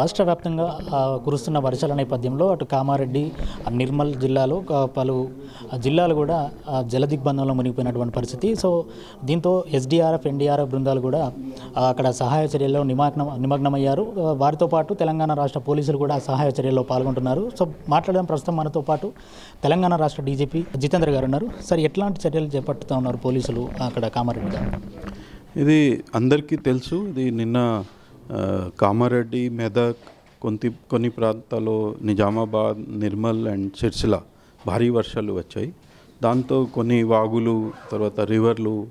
రాష్ట్ర వ్యాప్తంగా కురుస్తున్న వర్షాల నేపథ్యంలో అటు కామారెడ్డి నిర్మల్ జిల్లాలో పలు జిల్లాలు కూడా జలదిగ్బంధంలో మునిగిపోయినటువంటి పరిస్థితి. సో దీంతో ఎస్డీఆర్ఎఫ్ ఎన్డీఆర్ఎఫ్ బృందాలు కూడా అక్కడ సహాయ చర్యల్లో నిమగ్నం నిమగ్నమయ్యారు. వారితో పాటు తెలంగాణ రాష్ట్ర పోలీసులు కూడా సహాయ చర్యల్లో పాల్గొంటున్నారు. సో మాట్లాడడం ప్రస్తుతం మనతో పాటు తెలంగాణ రాష్ట్ర డీజీపీ జితేంద్ర గారు ఉన్నారు. సార్ ఎట్లాంటి చర్యలు చేపట్టుతూ ఉన్నారు పోలీసులు అక్కడ కామారెడ్డి ఇది అందరికీ తెలుసు. ఇది నిన్న కామారెడ్డి మెదక్ కొంత కొన్ని ప్రాంతాల్లో నిజామాబాద్ నిర్మల్ అండ్ సిర్సిల భారీ వర్షాలు వచ్చాయి. దాంతో కొన్ని వాగులు తర్వాత రివర్లు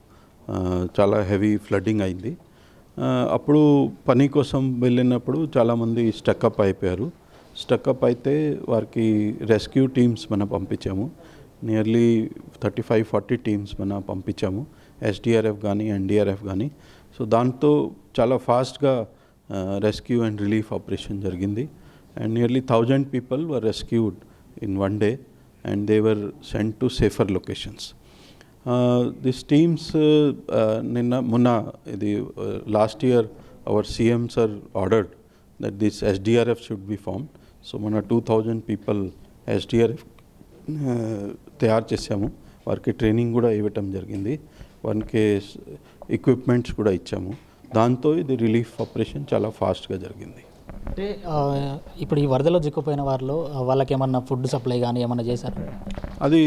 చాలా హెవీ ఫ్లడ్డింగ్ అయింది. అప్పుడు పని కోసం వెళ్ళినప్పుడు చాలామంది స్టక్అప్ అయిపోయారు. స్టక్అప్ అయితే వారికి రెస్క్యూ టీమ్స్ మనం పంపించాము. Nearly thirty five forty teams మనం పంపించాము. ఎస్డిఆర్ఎఫ్ కానీ ఎన్డీఆర్ఎఫ్ కానీ సో దాంతో చాలా ఫాస్ట్గా రెస్క్యూ అండ్ రిలీఫ్ ఆపరేషన్ జరిగింది. And nearly thousand people were rescued in one day and they were send to safer locations this teams నిన్న మొన్న ఇది last year our CM sir ordered that this SDRF should be form so మన two thousand people SDRF తయారు చేసాము వారికి training కూడా ఇవ్వటం జరిగింది. వారికి ఎక్విప్మెంట్స్ కూడా ఇచ్చాము. దాంతో ఇది రిలీఫ్ ఆపరేషన్ చాలా ఫాస్ట్గా జరిగింది. అంటే ఇప్పుడు ఈ వరదలో చిక్కుపోయిన వారిలో వాళ్ళకి ఏమన్నా ఫుడ్ సప్లై కానీ ఏమన్నా చేశారు? అది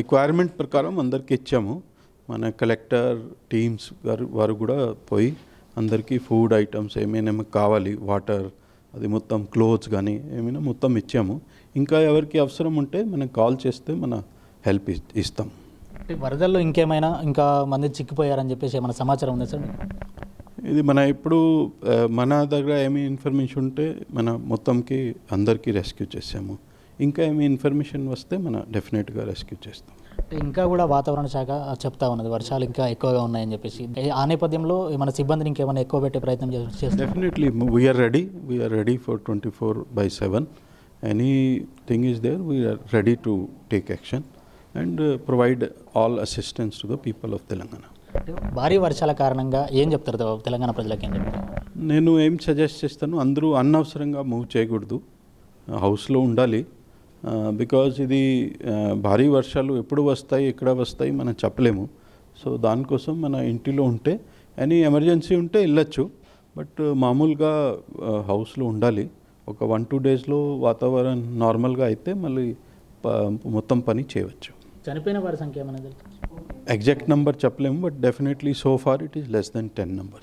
రిక్వైర్మెంట్ ప్రకారం అందరికీ ఇచ్చాము. మన కలెక్టర్ టీమ్స్ గారు వారు కూడా పోయి అందరికీ ఫుడ్ ఐటమ్స్ ఏమైనా కావాలి వాటర్ అది మొత్తం క్లోత్స్ కానీ ఏమైనా మొత్తం ఇచ్చాము. ఇంకా ఎవరికి అవసరం ఉంటే మనం కాల్ చేస్తే మన హెల్ప్ ఇస్తాం. అంటే వరదల్లో ఇంకేమైనా ఇంకా మంది చిక్కిపోయారని చెప్పేసి ఏమైనా సమాచారం ఉందా సార్? ఇది మన ఇప్పుడు మన దగ్గర ఏమి ఇన్ఫర్మేషన్ ఉంటే మన మొత్తంకి అందరికీ రెస్క్యూ చేసాము ఇంకా ఏమి ఇన్ఫర్మేషన్ వస్తే మన డెఫినెట్గా రెస్క్యూ చేస్తాం. ఇంకా కూడా వాతావరణ శాఖ చెప్తా ఉన్నది వర్షాలు ఇంకా ఎక్కువగా ఉన్నాయని చెప్పేసి. ఆ నేపథ్యంలో మన సిబ్బందిని ఇంకేమైనా ఎక్కువ పెట్టే ప్రయత్నం చే- చేస్తారు Definitely, we are ready. We are ready for 24 by 7. Anything is there, we are ready to take action and uh, provide all assistance to the భారీ వర్షాల కారణంగా ఏం చెప్తారు తెలంగాణ ప్రజలకు ఏం చెప్తారు? నేను ఏం సజెస్ట్ చేస్తాను అందరూ అనవసరంగా మూవ్ చేయకూడదు. హౌస్లో ఉండాలి. బికాజ్ ఇది భారీ వర్షాలు ఎప్పుడు వస్తాయి ఎక్కడ వస్తాయి మనం చెప్పలేము. సో దానికోసం మన ఇంటిలో ఉంటే ఎనీ ఎమర్జెన్సీ ఉంటే వెళ్ళొచ్చు. బట్ మామూలుగా హౌస్లో ఉండాలి. ఒక వన్ టూ డేస్లో వాతావరణం నార్మల్గా అయితే మళ్ళీ ప- మొత్తం పని చేయవచ్చు. చనిపోయిన వారి సంఖ్య ఏమైనా? ఎగ్జాక్ట్ నెంబర్ చెప్పలేము but definitely so far it is less than ten number